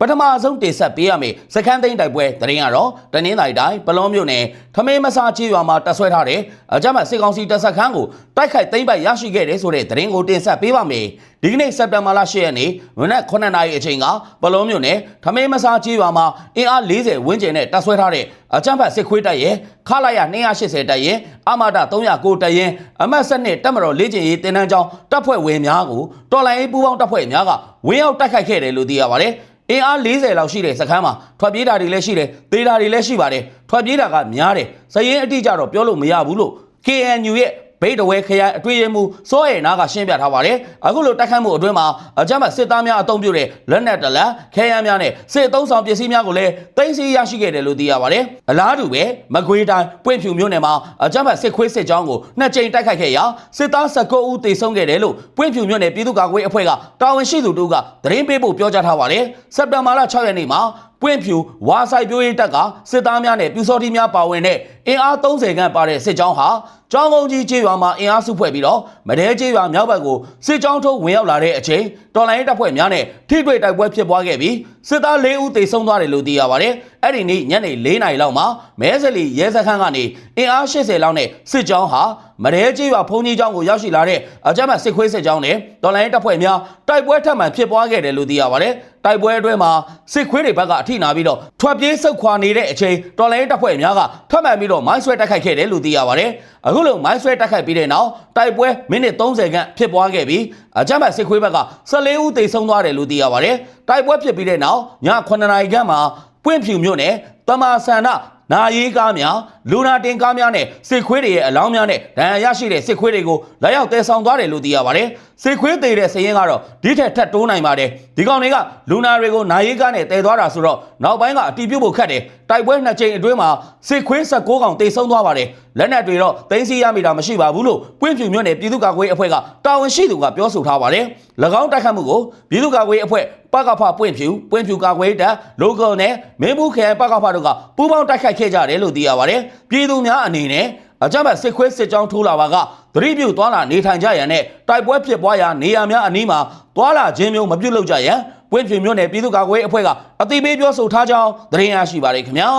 ပထမဆုံးတင်ဆက်ပေးရမယ်စခန်းသိမ်းတိုက်ပွဲသတင်းကတော့တနင်္သာရီတိုင်းပလောမြို့နယ်ထမင်းမစာကြီးရွာမှာတပ်ဆွဲထားတဲ့အကြမ်းဖက်စစ်ကောင်စီတပ်စခန်းကိုတိုက်ခိုက်သိမ်းပိုက်ရရှိခဲ့တယ်ဆိုတဲ့သတင်းကိုတင်ဆက်ပေးပါမယ်ဒီကနေ့စက်တင်ဘာလ10ရက်နေ့မနက်9:00နာရီအချိန်ကပလောမြို့နယ်ထမင်းမစာကြီးရွာမှာအင်အား40ဝန်းကျင်နဲ့တပ်ဆွဲထားတဲ့အကြမ်းဖက်စစ်ခွေးတပ်ရဲ့ခလာရ280တပ်ရဲ့အမတာ309တပ်ရဲ့အမတ်7နဲ့တပ်မတော်လေ့ကျင့်ရေးတင်နန်းကျောင်းတပ်ဖွဲ့ဝင်များကိုတော်လိုင်းရေးပူးပေါင်းတပ်ဖွဲ့များကဝင်းရောက်တိုက်ခိုက်ခဲ့တယ်လို့သိရပါတယ် အင်အား40လောက်ရှိတဲ့စခန်းမှာထွက်ပြေးတာတွေလည်းရှိတယ်သေတာတွေလည်းရှိပါတယ်ထွက်ပြေးတာကများတယ်စရင်အတိအကျတော့ပြောလို့မရဘူးလို့ KNU ရဲ့ ဗိတ်တဝဲခရိုင်အတွေ့အမှုစောရဲနာကရှင်းပြထားပါတယ်အခုလိုတိုက်ခတ်မှုအတွင်းမှာအကြမ်းဖက်စစ်သားများအုံပြုတဲ့လက်နက်တလက်ခဲယမ်းများနဲ့စစ်အုံဆောင်ပစ္စည်းများကိုလည်းတင်စီရရှိခဲ့တယ်လို့သိရပါတယ်အလားတူပဲမကွေးတိုင်းပွင့်ဖြူမြို့နယ်မှာအကြမ်းဖက်စစ်ခွေးစစ်ကြောင်းကိုနှစ်ကြိမ်တိုက်ခိုက်ခဲ့ရာစစ်သား19ဦးသေဆုံးခဲ့တယ်လို့ပွင့်ဖြူမြို့နယ်ပြည်သူ့ကာကွယ်အဖွဲ့ကတာဝန်ရှိသူတို့ကသတင်းပေးဖို့ပြောကြားထားပါတယ်စက်တင်ဘာလ6ရက်နေ့မှာပွင့်ဖြူဝါဆိုင်ပြိုးရေးတပ်ကစစ်သားများနဲ့ပြူစောတိများပါဝင်တဲ့ အင်အား30ခန့်ပါတဲ့စစ်ကြောင်းဟာကျောင်းကုန်းကြီးကျေးရွာမှာအင်အားစုဖွဲ့ပြီးတော့မတဲကျေးရွာမြောက်ဘက်ကိုစစ်ကြောင်းထုတ်ဝင်ရောက်လာတဲ့အချိန်တော်လိုင်းတပ်ဖွဲ့များနဲ့ထိတွေ့တိုက်ပွဲဖြစ်ပွားခဲ့ပြီးစစ်သား၄ဦးသေဆုံးသွားတယ်လို့သိရပါတယ်။အဲ့ဒီနေ့ညနေ၄နာရီလောက်မှာမဲဆလီရဲစခန်းကနေအင်အား80လောက်နဲ့စစ်ကြောင်းဟာမတဲကျေးရွာဖုန်ကြီးကျောင်းကိုရောက်ရှိလာတဲ့အကြမ်းဖက်စစ်ခွေးစစ်ကြောင်းနဲ့တော်လိုင်းတပ်ဖွဲ့များတိုက်ပွဲထပ်မံဖြစ်ပွားခဲ့တယ်လို့သိရပါတယ်။တိုက်ပွဲအတွင်းမှာစစ်ခွေးတွေဘက်ကအထိနာပြီးတော့ထွက်ပြေးဆုတ်ခွာနေတဲ့အချိန်တော်လိုင်းတပ်ဖွဲ့များကထပ်မံပြီးတော့မိုင်းဆွဲတိုက်ခိုက်ခဲ့တယ်လို့သိရပါတယ်။အခုလိုမိုင်းဆွဲတိုက်ခိုက်ပြီးတဲ့နောက်တိုက်ပွဲမိနစ်30ခန့်ဖြစ်ပွားခဲ့ပြီးအကြမ်းဖက်စစ်ခွေးဘက်က14ဦးသေဆုံးသွားတယ်လို့သိရပါတယ်။တိုက်ပွဲဖြစ်ပြီးတဲ့နောက်ည9နာရီခန့်မှာပွင့်ဖြူမြို့နယ်တမာဆန္ဒနာရေးကားများလူနာတင်ကားများနဲ့စစ်ခွေးတွေရဲ့အလောင်းများနဲ့ဒဏ်ရာရရှိတဲ့စစ်ခွေးတွေကိုလာရောက်တည်ဆောင်သွားတယ်လို့သိရပါတယ်။စစ်ခွေးသေးတဲ့စည်ရင်ကတော့ဒီထက်ထပ်တိုးနိုင်ပါတယ်။ဒီကောင်တွေကလူနာတွေကိုနာရေးကားနဲ့တည်သွားတာဆိုတော့နောက်ပိုင်းကအတီးပြုတ်ဖို့ခက်တယ်။တိုက်ပွဲနှစ်ကြိမ်အတွင်းမှာစစ်ခွေး16ကောင်တေဆုံးသွားပါတယ်။လက်နက်တွေတော့သိမ်းဆည်းရမိတာမရှိပါဘူးလို့ပွင့်ဖြူမြို့နယ်ပြည်သူ့ကာကွယ်ရေးအဖွဲ့ကတာဝန်ရှိသူကပြောဆိုထားပါတယ်။၎င်းတိုက်ခတ်မှုကိုပြည်သူ့ကာကွယ်ရေးအဖွဲ့ပကဖပွင့်ဖြူပွင့်ဖြူကာကွယ်ရေးတပ် local နဲ့မင်းဘူးခရိုင်ပကဖတို့ကပူးပေါင်းတိုက်ခိုက်ခဲ့ကြတယ်လို့သိရပါတယ်။ပြည်သူများအနေနဲ့အကြမ်းဖက်စစ်ခွေးစစ်ကြောင်းထိုးလာပါကသတိပြုသွားလာနေထိုင်ကြရန်နဲ့တိုက်ပွဲဖြစ်ပွားရာနေရာများအနီးမှာသွားလာခြင်းမျိုးမပြုလုပ်ကြရန်ပွင့်ဖြူမြို့နယ်ပြည်သူ့ကာကွယ်ရေးအဖွဲ့ကအသိပေးပြောဆိုထားကြောင်းသတင်းရရှိပါတယ်ခင်ဗျာ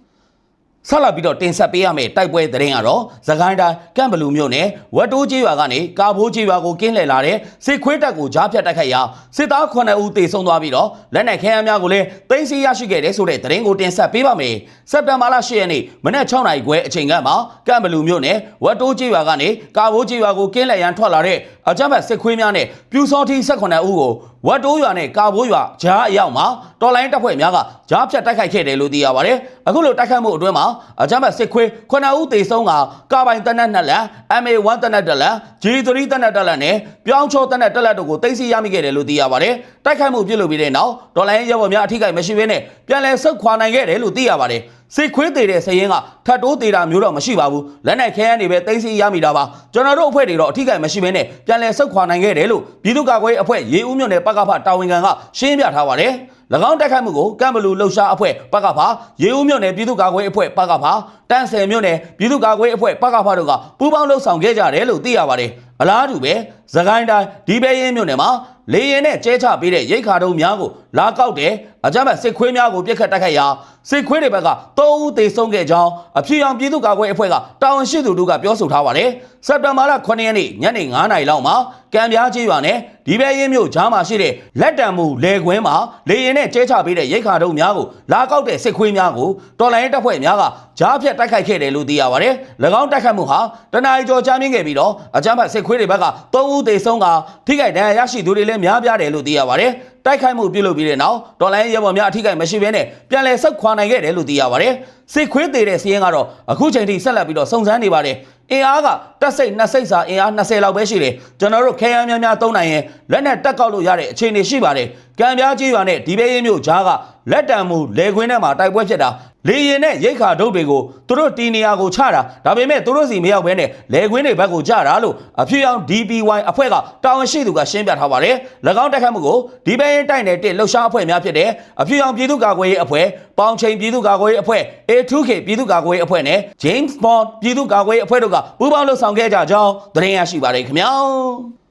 ။ ဆက်လက်ပြီးတော့တင်ဆက်ပေးရမယ့်တိုက်ပွဲသတင်းကတော့သခိုင်းတိုင်းကန့်ဘလူမြို့နယ်ဝတ်တိုးကျေးရွာကနေကာဘိုးကျေးရွာကိုကင်းလှည့်လာတဲ့စစ်ခွေးတပ်ကိုကြားဖြတ်တိုက်ခိုက်ရာစစ်သား9ဦးသေဆုံးသွားပြီးတော့လက်နက်ခဲယမ်းများကိုလည်းသိမ်းဆည်းရရှိခဲ့တဲ့ဆိုတဲ့သတင်းကိုတင်ဆက်ပေးပါမယ်။စက်တင်ဘာလ10ရက်နေ့မနက်6နာရီခွဲအချိန်ကမှကန့်ဘလူမြို့နယ်ဝတ်တိုးကျေးရွာကနေကာဘိုးကျေးရွာကိုကင်းလှည့်ရန်ထွက်လာတဲ့အကြမ်းဖက်စစ်ခွေးများနဲ့ပြူစောထီ18ဦးကိုဝတ်တိုးရွာနဲ့ကာဘိုးရွာဂျားအရောက်မှာတော်လိုင်းတပ်ဖွဲ့များကဂျားဖြတ်တိုက်ခိုက်ခဲ့တယ်လို့သိရပါတယ်။အခုလိုတိုက်ခိုက်မှုအတွင်းမှာအကြမ်းဖက်စစ်ခွေး9ဦးသေဆုံးကကာပိုင်တနက်2လက် MA1 တနက်1လက် G3 တနက်1လက်နဲ့ပြောင်းချောတနက်1လက်တို့ကိုသိမ်းဆည်းရမိခဲ့တယ်လို့သိရပါတယ်။တိုက်ခိုက်မှုပြုလုပ်ပြီးတဲ့နောက်တော်လိုင်းရဲဘော်များအထိကိမရှိဘဲနဲ့ပြန်လည်ဆုတ်ခွာနိုင်ခဲ့တယ်လို့သိရပါတယ်။စစ်ခွေးသေးတဲ့စရင်ကထတ်တိုးသေးတာမျိုးတော့မရှိပါဘူးလက်နဲ့ခဲရန်တွေပဲသိမ်းဆည်းရမိတာပါကျွန်တော်တို့အဖွဲ့တွေတော့အထိကိမရှိဘဲနဲ့ပြန်လည်ဆုတ်ခွာနိုင်ခဲ့တယ်လို့ပြည်သူ့ကာကွယ်ရေးအဖွဲ့ရေဦးမြို့နယ်ပကဖတာဝန်ခံကရှင်းပြထားပါတယ်၎င်းတိုက်ခိုက်မှုကိုကမ်ဘလူလှုပ်ရှားအဖွဲ့ပကဖရေဦးမြို့နယ်ပြည်သူ့ကာကွယ်ရေးအဖွဲ့ပကဖတန်းဆယ်မြို့နယ်ပြည်သူ့ကာကွယ်ရေးအဖွဲ့ပကဖတို့ကပူးပေါင်းလှုပ်ဆောင်ခဲ့ကြတယ်လို့သိရပါတယ်အလားတူပဲသခိုင်းတိုင်းဒီပဲရင်မြို့နယ်မှာလေရင်နဲ့ကျဲချပေးတဲ့ရိတ်ခါတုံးများကို လာကောက်တယ်အကြမ်းဖက်စစ်ခွေးများကိုပြစ်ခတ်တိုက်ခိုက်ရာစစ်ခွေးတွေဘက်က3ဦးသေဆုံးခဲ့ကြောင်းအဖြူရောင်ပြည်သူ့ကာကွယ်အဖွဲ့ကတာဝန်ရှိသူတို့ကပြောဆိုထားပါတယ်စက်တင်ဘာလ9ရက်နေ့ညနေ9:00နာရီလောက်မှာကံပြားကြီးရွာနဲ့ဒီပဲရင်မြို့ကြားမှာရှိတဲ့လက်တံမှုလေကွင်းမှာလေရင်နဲ့ကျဲချပေးတဲ့ရိတ်ခါတုံးများကိုလာကောက်တဲ့စစ်ခွေးများကိုတော်လိုင်းတပ်ဖွဲ့များကကြားဖြတ်တိုက်ခိုက်ခဲ့တယ်လို့သိရပါတယ်၎င်းတိုက်ခိုက်မှုဟာတနအီကျော်ကြာမြင့်ခဲ့ပြီးတော့အကြမ်းဖက်စစ်ခွေးတွေဘက်က3ဦးသေဆုံးကထိခိုက်ဒဏ်ရာရရှိသူတွေလည်းများပြားတယ်လို့သိရပါတယ် တိုက်ခိုက်မှုပြုလုပ်ပြီးတဲ့နောက်တော်လိုင်းရဲဘော်များအထိကိမရှိဘဲနဲ့ပြန်လည်ဆုတ်ခွာနိုင်ခဲ့တယ်လို့သိရပါတယ်စစ်ခွေးသေးတဲ့စီးရင်ကတော့အခုချိန်ထိဆက်လက်ပြီးတော့စုံစမ်းနေပါတယ်အင်အားကတက်စိတ်နှစ်စိတ်စာအင်အား20လောက်ပဲရှိတယ်ကျွန်တော်တို့ခဲယမ်းများများသုံးနိုင်ရင်လက်နဲ့တက်ကောက်လို့ရတဲ့အခြေအနေရှိပါတယ်။ကံပြားကြီးရွာနဲ့ဒီဘေးရင်မြို့ကြားကလက်တံမှုလေခွင်းထဲမှာတိုက်ပွဲဖြစ်တာလေရင်နဲ့ရိတ်ခါဒုတ်တွေကိုသူတို့တီနေယာကိုချတာဒါပေမဲ့သူတို့စီမရောက်ဘဲနဲ့လေခွင်းတွေဘက်ကိုကြတာလို့အဖြစ်အောင် DPY အဖွဲ့ကတာဝန်ရှိသူကရှင်းပြထားပါတယ်။၎င်းတက်ခတ်မှုကိုဒီဘေးရင်တိုက်နယ်တစ်လှုပ်ရှားအဖွဲ့များဖြစ်တဲ့အဖြစ်အောင်ပြည်သူ့ကာကွယ်ရေးအဖွဲ့ပေါင်ချိန်ပြည်သူ့ကာကွယ်ရေးအဖွဲ့ A2K ပြည်သူ့ကာကွယ်ရေးအဖွဲ့နဲ့ James Bond ပြည်သူ့ကာကွယ်ရေးအဖွဲ့တို့ကပူးပေါင်းလှုပ်ဆောင်ခဲ့ကြကြောင်းသတင်းရရှိပါတယ်ခင်ဗျာ။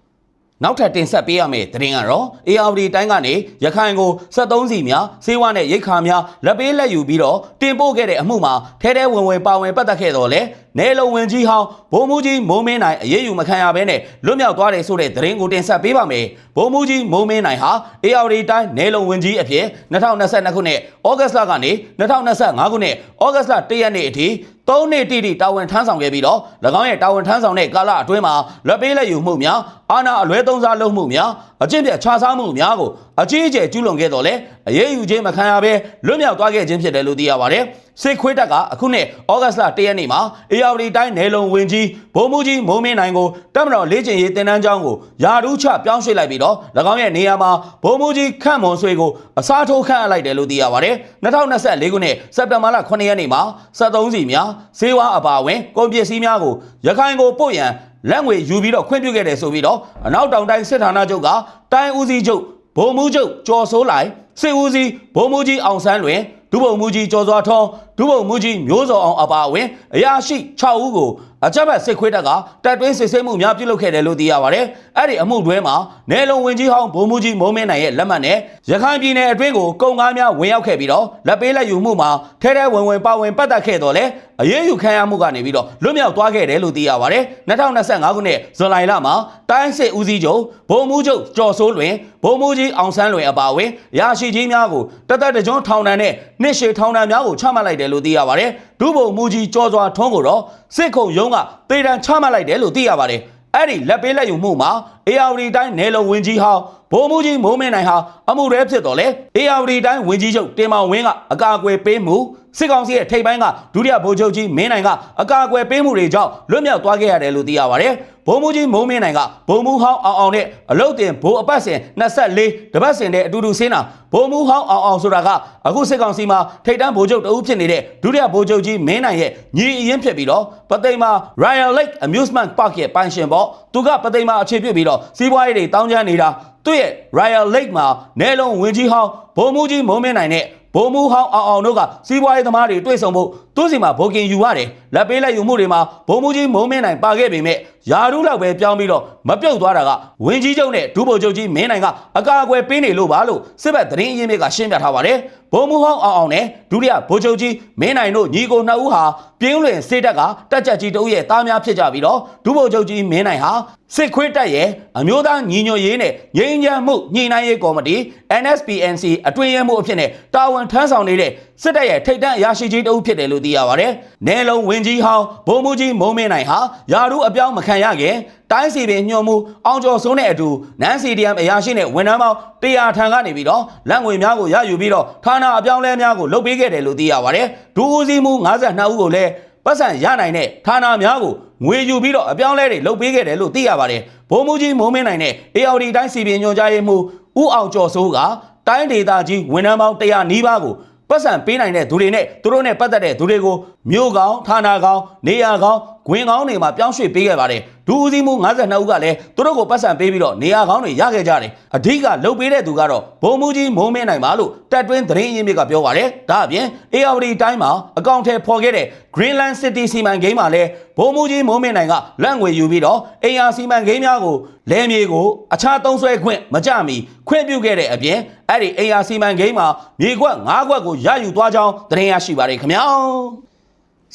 နောက်ထပ်တင်ဆက်ပေးရမယ့်သတင်းကတော့ ARD တိုင်းကနေရခိုင်ကို73စီများစေဝါနဲ့ရိတ်ခါများလက်ပေးလက်ယူပြီးတော့တင်ပို့ခဲ့တဲ့အမှုမှာထဲထဲဝင်ဝင်ပါဝင်ပတ်သက်ခဲ့တော့လေနေလုံဝင်ကြီးဟောင်းဘုံမူကြီးမိုးမင်းနိုင်အရေးယူမခံရဘဲနဲ့လွတ်မြောက်သွားတယ်ဆိုတဲ့သတင်းကိုတင်ဆက်ပေးပါမယ်။ဘုံမူကြီးမိုးမင်းနိုင်ဟာ ARD တိုင်းနေလုံဝင်ကြီးအဖြစ်2022ခုနှစ်ဩဂတ်စ်လကနေ2025ခုနှစ်ဩဂတ်စ်လ1ရက်နေ့အထိ၃နှစ်တိတိတာဝန်ထမ်းဆောင်ခဲ့ပြီးတော့၎င်းရဲ့တာဝန်ထမ်းဆောင်တဲ့ကာလအတွင်းမှာလက်ပေးလက်ယူမှုများအာဏာအလွဲသုံးစားလုပ်မှုများအကျင့်ပြတ်ခြားစားမှုများကိုအကြီးအကျယ်ကျူးလွန်ခဲ့တော့လေအရေးယူခြင်းမခံရဘဲလွတ်မြောက်သွားခဲ့ခြင်းဖြစ်တယ်လို့သိရပါတယ်စစ်ခွေးတပ်ကအခုနှစ်ဩဂတ်စ်လ၁ရက်နေ့မှာအေယာဝတီတိုင်းနယ်လုံဝင်ကြီးဘုံမူကြီးမိုးမင်းနိုင်ကိုတပ်မတော်လေ့ကျင့်ရေးတင်နန်းကျောင်းကိုယာဒူးချပြောင်းရွှေ့လိုက်ပြီးတော့၎င်းရဲ့နေရာမှာဘုံမူကြီးခန့်မွန်ဆွေကိုအစားထိုးခန့်အပ်လိုက်တယ်လို့သိရပါတယ်2024ခုနှစ်စက်တင်ဘာလ9ရက်နေ့မှာ73စီများဈေးဝါအပါအဝင်ကုန်ပစ္စည်းများကိုရခိုင်ကိုပို့ရန်လက်ငွေယူပြီးတော့ခွင့်ပြုခဲ့တယ်ဆိုပြီးတော့အနောက်တောင်တိုင်းစစ်ဌာနချုပ်ကတိုင်းဦးစီးချုပ် ဗိုလ်မှူးချုပ်ကျော်စိုးလိုက်စစ်ဦးစီးဗိုလ်မှူးကြီးအောင်ဆန်းလွင်ဒုဗိုလ်မှူးကြီးကျော်စွာထွန်းဒုဗိုလ်မှူးကြီးမျိုးစောအောင်အပါအဝင်အရာရှိ6ဦးကို အကြမ်းဖက်စစ်ခွေးတပ်ကတပ်တွင်းစစ်ဆေးမှုများပြုလုပ်ခဲ့တယ်လို့သိရပါတယ်။အဲ့ဒီအမှုတွဲမှာနယ်လုံဝင်ကြီးဟောင်းဗိုလ်မှူးကြီးမိုးမင်းနိုင်ရဲ့လက်မှတ်နဲ့ရခိုင်ပြည်နယ်အတွင်းကိုကုန်ကားများဝင်ရောက်ခဲ့ပြီးတော့လက်ပေးလက်ယူမှုမှာထဲထဲဝင်ဝင်ပါဝင်ပတ်သက်ခဲ့တော့လေအရေးယူခံရမှုကနေပြီးတော့လွတ်မြောက်သွားခဲ့တယ်လို့သိရပါတယ်။2025ခုနှစ်ဇူလိုင်လမှာတိုင်းစစ်ဦးစီးချုပ်ဗိုလ်မှူးချုပ်ကျော်စိုးလွင်ဗိုလ်မှူးကြီးအောင်ဆန်းလွင်အပါအဝင်ရရှိကြီးများကိုတသက်တကြွထောင်ဒဏ်နဲ့နှစ်ရှည်ထောင်ဒဏ်များကိုချမှတ်လိုက်တယ်လို့သိရပါတယ်။ဒုဗိုလ်မှူးကြီးကျော်စွာထွန်းကိုတော့စစ်ခုံရုံးကတေတံချမှတ်လိုက်တယ်လို့သိရပါတယ်။အဲ့ဒီလက်ပေးလက်ယူမှုမှာ ARD တိုင်းနယ်လုံဝင်ကြီးဟောင်း ဗိုလ်မှူးကြီးမိုးမင်းနိုင်ဟာအမှုရဲဖြစ်တော်လဲ ARD တိုင်းဝင်ကြီးချုပ်တင်မောင်ဝင်းကအကာအကွယ်ပေးမှုစစ်ကောင်စီရဲ့ထိပ်ပိုင်းကဒုတိယဗိုလ်ချုပ်ကြီးမင်းနိုင်ကအကာအကွယ်ပေးမှုတွေကြောင့်လွတ်မြောက်သွားခဲ့ရတယ်လို့သိရပါတယ်။ဗိုလ်မှူးကြီးမိုးမင်းနိုင်ကဗိုလ်မှူးဟောင်းအောင်အောင်နဲ့အလုတ်တင်ဗိုလ်အပတ်စဉ်24တပတ်စဉ်တဲ့အတူတူဆင်းတာဗိုလ်မှူးဟောင်းအောင်အောင်ဆိုတာကအခုစစ်ကောင်စီမှာထိပ်တန်းဗိုလ်ချုပ်တအုပ်ဖြစ်နေတဲ့ဒုတိယဗိုလ်ချုပ်ကြီးမင်းနိုင်ရဲ့ညီအရင်ဖြစ်ပြီးတော့ပသိမ်မှာ Royal Lake Amusement Park ရဲ့ပိုင်ရှင်ပေါ့သူကပသိမ်မှာအခြေပြုပြီးတော့စီးပွားရေးတွေတောင်းကျမ်းနေတာ သူ့ရဲ့ Royal Lake မှာနယ်လုံးဝင်ကြီးဟောင်းဗိုလ်မှူးကြီးမိုးမင်းနိုင်နဲ့ဗိုလ်မှူးဟောင်းအောင်အောင်တို့ကစီးပွားရေးသမားတွေတွေ့ဆုံဖို့သူ့စီမှာဘိုကင်ယူရတယ်လက်ပေးလက်ယူမှုတွေမှာဗိုလ်မှူးကြီးမိုးမင်းနိုင်ပါခဲ့ပေမဲ့ ယာရုလောက်ပဲပြောင်းပြီးတော့မပြုတ်သွားတာကဝင်းကြီးချုပ်နဲ့ဒုဗိုလ်ချုပ်ကြီးမင်းနိုင်ကအကာအကွယ်ပေးနေလို့ပါလို့စစ်ဘက်သတင်းအရင်းမြစ်ကရှင်းပြထားပါတယ်ဗိုလ်မှူးဟောင်းအောင်အောင်နဲ့ဒုတိယဗိုလ်ချုပ်ကြီးမင်းနိုင်တို့ညီကိုနှစ်ဦးဟာပြင်းလွင်စေတက်ကတက်ချက်ကြီးတဦးရဲ့တားများဖြစ်ကြပြီးတော့ဒုဗိုလ်ချုပ်ကြီးမင်းနိုင်ဟာစစ်ခွေးတက်ရဲ့အမျိုးသားညီညွတ်ရေးနဲ့ငြိမ်းချမ်းမှုညှိနှိုင်းရေးကော်မတီ NSPNC အတွင်းရေးမှူးအဖြစ်နဲ့တာဝန်ထမ်းဆောင်နေတဲ့စစ်တပ်ရဲ့ထိပ်တန်းအရာရှိကြီးတဦးဖြစ်တယ်လို့သိရပါတယ်။နယ်လုံးဝင်းကြီးဟောင်းဗိုလ်မှူးကြီးမုံမင်းနိုင်ဟာယာရုအပြောင်းမခံရခင်တိုင်းစီပင်ညွှန်မှုအောင်ကျော်စိုးနဲ့အတူနန်းစီဒီယမ်အရာရှိနဲ့ဝန်ထမ်းပေါင်း100ထံကနေပြီးတော့လက်ငွေများကိုရယူပြီးတော့ဌာနအပြောင်းလဲများကိုလုပ်ပေးခဲ့တယ်လို့သိရပါတယ်။ဒူဦးစီးမှု52ဦးကိုလည်းပတ်စံရနိုင်တဲ့ဌာနများကိုငွေယူပြီးတော့အပြောင်းလဲတွေလုပ်ပေးခဲ့တယ်လို့သိရပါတယ်။ဗိုလ်မှူးကြီးမိုးမင်းနိုင်နဲ့ AOD တိုင်းစီပင်ညွှန်ကြားရေးမှူးဦးအောင်ကျော်စိုးကတိုင်းဒေသကြီးဝန်ထမ်းပေါင်း100နီးပါးကို ပတ်စံပေးနိုင်တဲ့သူတွေနဲ့သူတို့နဲ့ပတ်သက်တဲ့သူတွေကိုမြို့ကောင်ဌာနကောင်နေရာကောင် ဂွင်ကောင်းတွေမှာပြောင်းရွှေ့ပေးခဲ့ပါတယ်ဒူဦးစီးမှု52ဦးကလည်းသူတို့ကိုပတ်စံပေးပြီးတော့နေရာကောင်းတွေရခဲ့ကြတယ်အဓိကလှုပ်ပေးတဲ့သူကတော့ဘုံမူကြီးမိုးမင်းနိုင်ပါလို့တက်တွင်းသတင်းအရင်းမြစ်ကပြောပါတယ်ဒါအပြင် ARD တိုင်းမှာအကောင့်ထဲဖော်ခဲ့တဲ့ Greenland City စီမံကိန်းမှာလည်းဘုံမူကြီးမိုးမင်းနိုင်ကလက်ငွေယူပြီးတော့အင်အားစီမံကိန်းများကိုလဲမြေကိုအခြားသုံးဆွဲခွင့်မကြမီခွင့်ပြုခဲ့တဲ့အပြင်အဲ့ဒီအင်အားစီမံကိန်းမှာမြေကွက်၅ကွက်ကိုရယူသွားကြောင်းသတင်းရရှိပါတယ်ခင်ဗျာ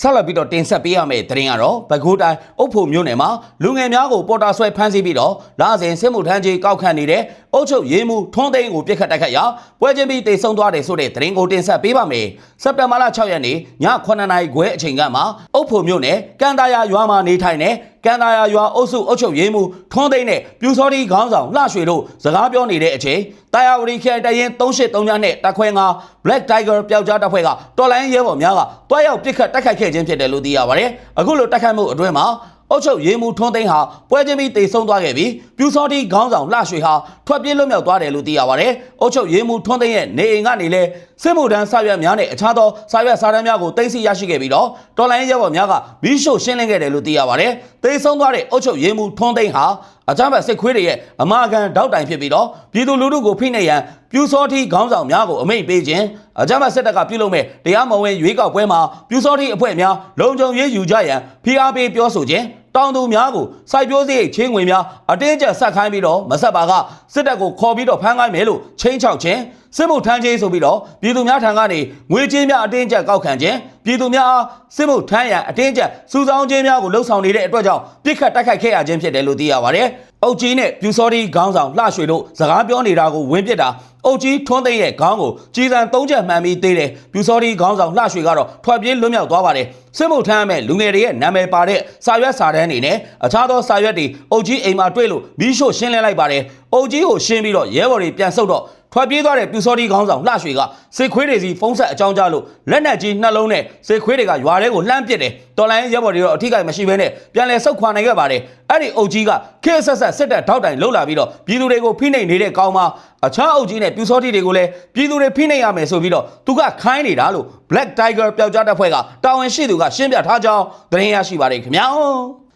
ဆက်လက်ပြီးတော့တင်ဆက်ပေးရမယ့်သတင်းကတော့ဘကိုးတိုင်းအုပ်ဖို့မြို့နယ်မှာလူငယ်များကိုပေါ်တာဆွဲဖမ်းဆီးပြီးတော့လာစဉ်စစ်မှုထမ်းကြီးကောက်ခန့်နေတဲ့အုပ်ချုပ်ရေးမှူးထွန်းသိန်းကိုပြစ်ခတ်တိုက်ခတ်ရာပွဲချင်းပြီးတိတ်ဆုံးသွားတယ်ဆိုတဲ့သတင်းကိုတင်ဆက်ပေးပါမယ်။စက်တင်ဘာလ6ရက်နေ့ည9:00နာရီခွဲအချိန်ကမှအုပ်ဖို့မြို့နယ်ကန်တာယာရွာမှာနေထိုင်တဲ့ကန်တာယာရွာအုပ်စုအုပ်ချုပ်ရေးမှူးထွန်းသိန်းနဲ့ပြူစောတိခေါင်းဆောင်လှရွှေတို့စကားပြောနေတဲ့အချိန်တာယာဝတီခိုင်တရင်383နဲ့တက်ခွဲ9 Black Tiger ပျောက်ကြားတပ်ဖွဲ့ကတော်လိုင်းရဲဘော်များကတွားရောက်ပစ်ခတ်တိုက်ခိုက်ခဲ့ခြင်းဖြစ်တယ်လို့သိရပါတယ်။အခုလိုတိုက်ခိုက်မှုအတွင်းမှာ အုတ်ချုပ်ရေးမှုထွန်းသိန်းဟာပွဲချင်းပြီးတေဆုံးသွားခဲ့ပြီးပြူစောတိခေါင်းဆောင်လှရွှေဟာထွက်ပြေးလွတ်မြောက်သွားတယ်လို့သိရပါတယ်။အုတ်ချုပ်ရေးမှုထွန်းသိန်းရဲ့နေအိမ်ကနေလဲစစ်မှုထမ်းစာရွက်များနဲ့အခြားသောစာရွက်စာတမ်းများကိုတင်စီရရှိခဲ့ပြီးတော့တော်လိုင်းရဲဘော်များကမီးရှို့ရှင်းလင်းခဲ့တယ်လို့သိရပါတယ်။တေဆုံးသွားတဲ့အုတ်ချုပ်ရေးမှုထွန်းသိန်းဟာအကြမ်းဖက်စစ်ခွေးတွေရဲ့အမာခံတောက်တိုင်ဖြစ်ပြီးတော့ပြည်သူလူထုကိုဖိနှိပ်ရန်ပြူစောတိခေါင်းဆောင်များကိုအမိန့်ပေးခြင်းအကြမ်းဖက်စစ်တပ်ကပြုလုပ်မဲ့တရားမဝင်ရွေးကောက်ပွဲမှာပြူစောတိအဖွဲ့များလုံခြုံရေးယူကြရန်ဖိအားပေးပြောဆိုခြင်း တောင်သူများကိုစိုက်ပျိုးစရိတ်ချင်းငွေများအတင်းကျပ်ဆက်ခိုင်းပြီးတော့မဆက်ပါကစစ်တပ်ကိုခေါ်ပြီးတော့ဖမ်းခိုင်းမယ်လို့ချင်းချောက်ခြင်းစစ်မှုထမ်းခြင်းဆိုပြီးတော့ပြည်သူများထံကနေငွေချင်းများအတင်းကျပ်ကောက်ခံခြင်းပြည်သူများအားစစ်မှုထမ်းရန်အတင်းကျပ်စုဆောင်းခြင်းများကိုလှုံ့ဆော်နေတဲ့အတွက်ကြောင့်ပြစ်ခတ်တိုက်ခိုက်ခဲ့ရခြင်းဖြစ်တယ်လို့သိရပါတယ်။အုတ်ကြီးနဲ့ပြူစောတိခေါင်းဆောင်လှရွှေတို့စကားပြောနေတာကိုဝင်ပစ်တာအုတ်ကြီးထွန်းသိမ်းရဲ့ခေါင်းကိုကြီးစံ၃ချက်မှန်ပြီးသေးတယ်ပြူစောတိခေါင်းဆောင်လှရွှေကတော့ထွက်ပြေးလွတ်မြောက်သွားပါတယ်စစ်မှုထမ်းရမဲ့လူငယ်တွေရဲ့နာမည်ပါတဲ့စာရွက်စာတမ်းတွေနဲ့အခြားသောစာရွက်တွေအုတ်ကြီးအိမ်မှာတွေ့လို့မီးရှို့ရှင်းလင်းလိုက်ပါတယ်အုတ်ကြီးကိုရှင်းပြီးတော့ရဲဘော်တွေပြန်ဆုတ်တော့ ထွက်ပြေးသွားတဲ့ပြူစောတိခေါင်းဆောင်လှရွှေကစစ်ခွေးတွေစီဖုံးဆက်အကြောင်းကြားလို့လက်နက်ကြီးနှလုံးနဲ့စစ်ခွေးတွေကရွာထဲကိုလှမ်းပစ်တယ်တော်လိုင်းရဲဘော်တွေတော့အထိကိမရှိဘဲနဲ့ပြန်လဲဆုတ်ခွာနိုင်ခဲ့ပါတယ်အဲ့ဒီအုတ်ကြီးကခေတ်ဆက်ဆက်စစ်တပ်ထောက်တိုင်လှုပ်လာပြီးတော့ပြည်သူတွေကိုဖိနှိပ်နေတဲ့ကောင်းမှာအခြားအုတ်ကြီးနဲ့ပြူစောတိတွေကိုလည်းပြည်သူတွေဖိနှိပ်ရမယ်ဆိုပြီးတော့သူကခိုင်းနေတာလို့ Black Tiger ပျောက်ကြားတပ်ဖွဲ့ကတာဝန်ရှိသူကရှင်းပြထားကြောင်းသတင်းရရှိပါတယ်ခင်ဗျာ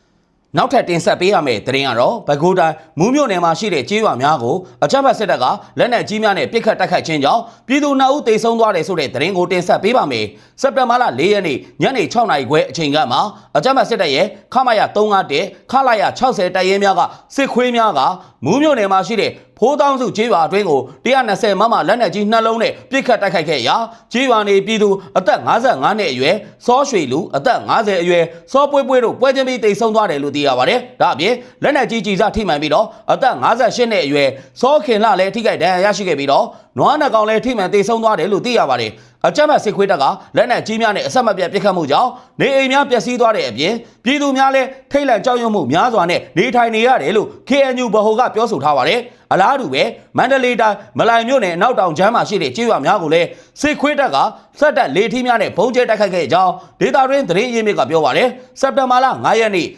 နောက်ထပ်တင်ဆက်ပေးရမယ့်သတင်းကတော့ဘကိုးတိုင်းမူးမြို့နယ်မှာရှိတဲ့ကျေးရွာများကိုအကြမ်းဖက်စစ်တပ်ကလက်နက်ကြီးများနဲ့ပစ်ခတ်တိုက်ခိုက်ခြင်းကြောင့်ပြည်သူနှအုပ်တေဆုံးသွားတယ်ဆိုတဲ့သတင်းကိုတင်ဆက်ပေးပါမယ်။စက်တင်ဘာလ၄ရက်နေ့ညနေ6နာရီခွဲအချိန်ကမှအကြမ်းဖက်စစ်တပ်ရဲ့ခမရ351ခလာရ60တပ်ရင်းများကစစ်ခွေးများကမူးမြို့နယ်မှာရှိတဲ့ ဖိုးတောင်းစုကျေးရွာအတွင်းကို120မမလက်နက်ကြီးနှလုံးနဲ့ပစ်ခတ်တိုက်ခိုက်ခဲ့ရာကျေးရွာနေပြည်သူအသက်55နှစ်အရွယ်စောရွှေလူအသက်50အရွယ်စောပွေးပွေးတို့ပွဲချင်းပြီးတိတ်ဆုံးသွားတယ်လို့သိရပါတယ်။ဒါအပြင်လက်နက်ကြီးကြီးစားထိမှန်ပြီးတော့အသက်58နှစ်အရွယ်စောခင်လလည်းထိခိုက်ဒဏ်ရာရရှိခဲ့ပြီးတော့နွားနှကောင်လည်းထိမှန်တိတ်ဆုံးသွားတယ်လို့သိရပါတယ်။ အကြမ်းဖက်စစ်ခွေးတပ်ကလက်နက်ကြီးများနဲ့အဆက်မပြတ်ပစ်ခတ်မှုကြောင့်နေအိမ်များပျက်စီးသွားတဲ့အပြင်ပြည်သူများလည်းထိတ်လန့်ကြောက်ရွံ့မှုများစွာနဲ့နေထိုင်နေရတယ်လို့ KNU ဗဟိုကပြောဆိုထားပါတယ်။အလားတူပဲမန္တလေးတိုင်းမလိုင်မြို့နယ်အနောက်တောင်ချမ်းမှာရှိတဲ့ကျေးရွာများကိုလည်းစစ်ခွေးတပ်ကစက်တပ်လေထီးများနဲ့ဘုံကျဲတိုက်ခိုက်ခဲ့ကြောင်းဒေတာတွင်သတင်းရင်းမြစ်ကပြောပါတယ်။စက်တင်ဘာလ9ရက်နေ့ည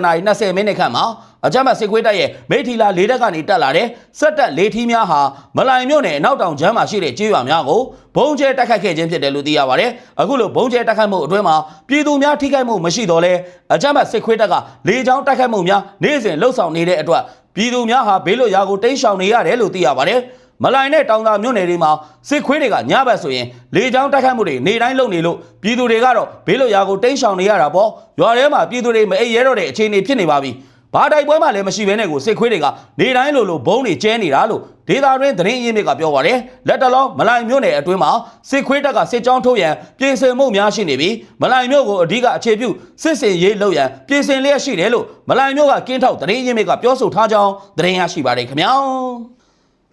7:20မိနစ်ခန့်မှာ အကြမ်းဖက်စစ်ခွေးတပ်ရဲ့မိထီလာလေတပ်ကနေတက်လာတဲ့စက်တပ်လေထီးများဟာမလိုင်မြို့နယ်အနောက်တောင်ချမ်းမှာရှိတဲ့ကျေးရွာများကိုဘုံကျဲတိုက်ခိုက်ခဲ့ခြင်းဖြစ်တယ်လို့သိရပါတယ်။အခုလိုဘုံကျဲတိုက်ခိုက်မှုအတွင်းမှာပြည်သူများထိခိုက်မှုမရှိတော့လဲအကြမ်းဖက်စစ်ခွေးတပ်ကလေကြောင်းတိုက်ခိုက်မှုများနေ့စဉ်လှုပ်ဆောင်နေတဲ့အတွက်ပြည်သူများဟာဘေးလွတ်ရာကိုတိမ်းရှောင်နေရတယ်လို့သိရပါတယ်။မလိုင်နဲ့တောင်သာမြို့နယ်တွေမှာစစ်ခွေးတွေကညဘက်ဆိုရင်လေကြောင်းတိုက်ခိုက်မှုတွေနေတိုင်းလုပ်နေလို့ပြည်သူတွေကတော့ဘေးလွတ်ရာကိုတိမ်းရှောင်နေရတာပေါ့ရွာထဲမှာပြည်သူတွေမအိပ်ရဲတော့တဲ့အခြေအနေဖြစ်နေပါပြီ ဘာတိုက်ပွဲမှလည်းမရှိဘဲနဲ့ကိုစစ်ခွေးတွေကနေတိုင်းလိုလိုဘုံတွေကျဲနေတာလို့ဒေတာတွင်သတင်းရင်းမြစ်ကပြောပါတယ်လက်တလုံးမလိုင်မြို့နယ်အတွင်းမှာစစ်ခွေးတပ်ကစစ်ကြောင်းထုတ်ရန်ပြင်ဆင်မှုများရှိနေပြီးမလိုင်မြို့ကိုအဓိကအခြေပြုစစ်စင်ရေးလုပ်ရန်ပြင်ဆင်လျက်ရှိတယ်လို့မလိုင်မြို့ကကင်းထောက်သတင်းရင်းမြစ်ကပြောဆိုထားကြောင်းသတင်းရရှိပါတယ်ခင်ဗျာ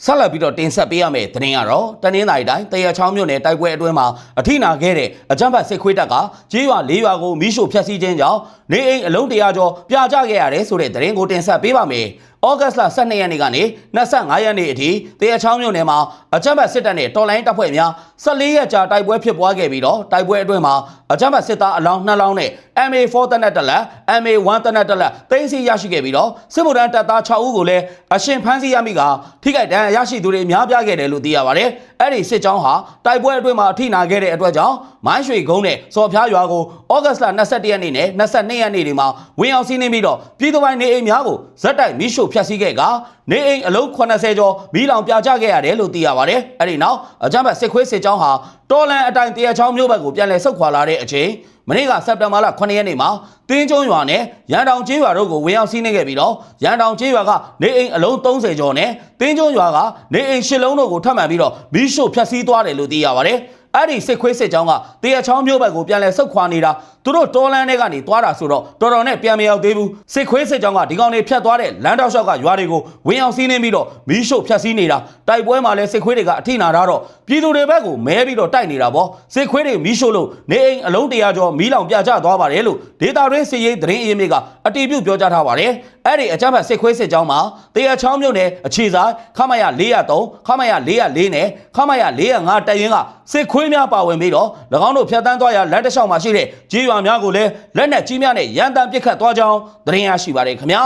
ဆက်လက်ပြီးတော့တင်ဆက်ပေးရမယ့်သတင်းကတော့တနင်္သာရီတိုင်းတရချောင်းမြို့နယ်တိုက်ပွဲအတွင်းမှာအထိနာခဲ့တဲ့အကြမ်းဖက်စစ်ခွေးတပ်ကကြေးရွာ၄ရွာကိုမိရှို့ဖျက်ဆီးခြင်းကြောင့်နေအိမ်အလုံးတရာကျော်ပြာကျခဲ့ရတယ်ဆိုတဲ့သတင်းကိုတင်ဆက်ပေးပါမယ်။ ဩဂတ်စ်လ12ရက်နေ့ကနေ25ရက်နေ့အထိတရချောင်းမြို့နယ်မှာအကြမ်းဖက်စစ်တပ်နဲ့တော်လိုင်းတပ်ဖွဲ့များ14ရက်ကြာတိုက်ပွဲဖြစ်ပွားခဲ့ပြီးတော့တိုက်ပွဲအတွင်းမှာအကြမ်းဖက်စစ်သားအလောင်း2လောင်းနဲ့ MA4 တနက်တက်လက် MA1 တနက်တက်လက်တင်းစီရရှိခဲ့ပြီးတော့စစ်မှုထမ်းတပ်သား6ဦးကိုလည်းအရှင်ဖမ်းဆီးရမိကထိခိုက်ဒဏ်ရာရရှိသူတွေများပြားခဲ့တယ်လို့သိရပါတယ်။အဲ့ဒီစစ်ကြောင်းဟာတိုက်ပွဲအတွင်းမှာအထိနာခဲ့တဲ့အတွက်ကြောင့်မိုင်းရွှေကုန်းနဲ့စော်ဖျားရွာကိုဩဂတ်စ်လ22ရက်နေ့နဲ့22ရက်နေ့တွေမှာဝင်အောင်စီးနှင်းပြီးတော့ပြည်သူပိုင်နေအိမ်များကိုဇက်တိုက်မိရှို့ဖျက်ဆီးခဲ့ကနေအိမ်အလုံး80ကျော်မီးလောင်ပြကြခဲ့ရတယ်လို့သိရပါတယ်။အဲ့ဒီနောက်အကြမ်းဖက်စစ်ခွေးစစ်ကြောင်းဟာတော်လန်အတိုင်းတရချောင်းမြို့ဘက်ကိုပြန်လည်ဆုတ်ခွာလာတဲ့အချိန်မနေ့ကစက်တင်ဘာလ9ရက်နေ့မှာတင်းကျုံရွာနဲ့ရန်တောင်ကျေးရွာတို့ကိုဝင်ရောက်စီးနှင်းခဲ့ပြီးတော့ရန်တောင်ကျေးရွာကနေအိမ်အလုံး30ကျော်နဲ့တင်းကျုံရွာကနေအိမ်10လုံးတို့ကိုထပ်မံပြီးတော့မီးရှို့ဖျက်ဆီးသွားတယ်လို့သိရပါတယ်။အဲ့ဒီစစ်ခွေးစစ်ကြောင်းကတရချောင်းမြို့ဘက်ကိုပြန်လဲဆုတ်ခွာနေတာသူတို့တော်လန်တွေကနေသွားတာဆိုတော့တော်တော်နဲ့ပြန်မရောက်သေးဘူးစစ်ခွေးစစ်ကြောင်းကဒီကောင်တွေဖြတ်သွားတဲ့လမ်းတောက်လျှောက်ကရွာတွေကိုဝင်အောင်စီးနှင်းပြီးတော့မီးရှို့ဖျက်ဆီးနေတာတိုက်ပွဲမှာလဲစစ်ခွေးတွေကအထိနာတာတော့ပြည်သူတွေဘက်ကိုမဲပြီးတော့တိုက်နေတာပေါ့စစ်ခွေးတွေမီးရှို့လို့နေအိမ်အလုံးတရာကျော်မီးလောင်ပြကျသွားပါတယ်လို့ဒေတာတွင်းစစ်ရေးသတင်းအရင်းမြစ်ကအတီးပြုတ်ပြောကြားထားပါတယ်အဲ့ဒီအကြမ်းဖက်စစ်ခွေးစစ်ကြောင်းမှာတရချောင်းမြို့နယ်အခြေစားခမရ403ခမရ404နဲ့ခမရ405တပ်ရင်းကစစ်ခွေးများပါဝင်ပြီးတော့၎င်းတို့ဖျက်တမ်းသွားရလက်တလျှောက်မှာရှိတဲ့ကြေးရွာရွာများကိုလည်းလက်နက်ကြီးများနဲ့ရန်တမ်းပစ်ခတ်သွားကြောင်းသတင်းရရှိပါတယ်ခင်ဗျာ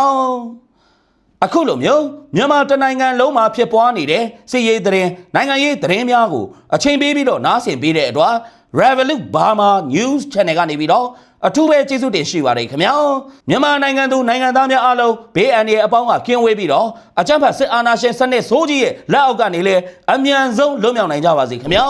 အခုလိုမျိုးမြန်မာတနိုင်ငံလုံးမှာဖြစ်ပွားနေတဲ့စစ်ရေးသတင်းနိုင်ငံရေးသတင်းများကိုအချိန်ပေးပြီးတော့နားဆင်ပေးတဲ့အတွက် Revolut Burma News Channel ကနေပြီးတော့အထူးပဲကျေးဇူးတင်ရှိပါတယ်ခင်ဗျာမြန်မာနိုင်ငံသူနိုင်ငံသားများအားလုံးဘေးအန္တရာယ်အပေါင်းကကင်းဝေးပြီးတော့အကြမ်းဖက်စစ်အာဏာရှင်စနစ်ဆိုးကြီးရဲ့လက်အောက်ကနေလည်းအမြန်ဆုံးလွတ်မြောက်နိုင်ကြပါစေခင်ဗျာ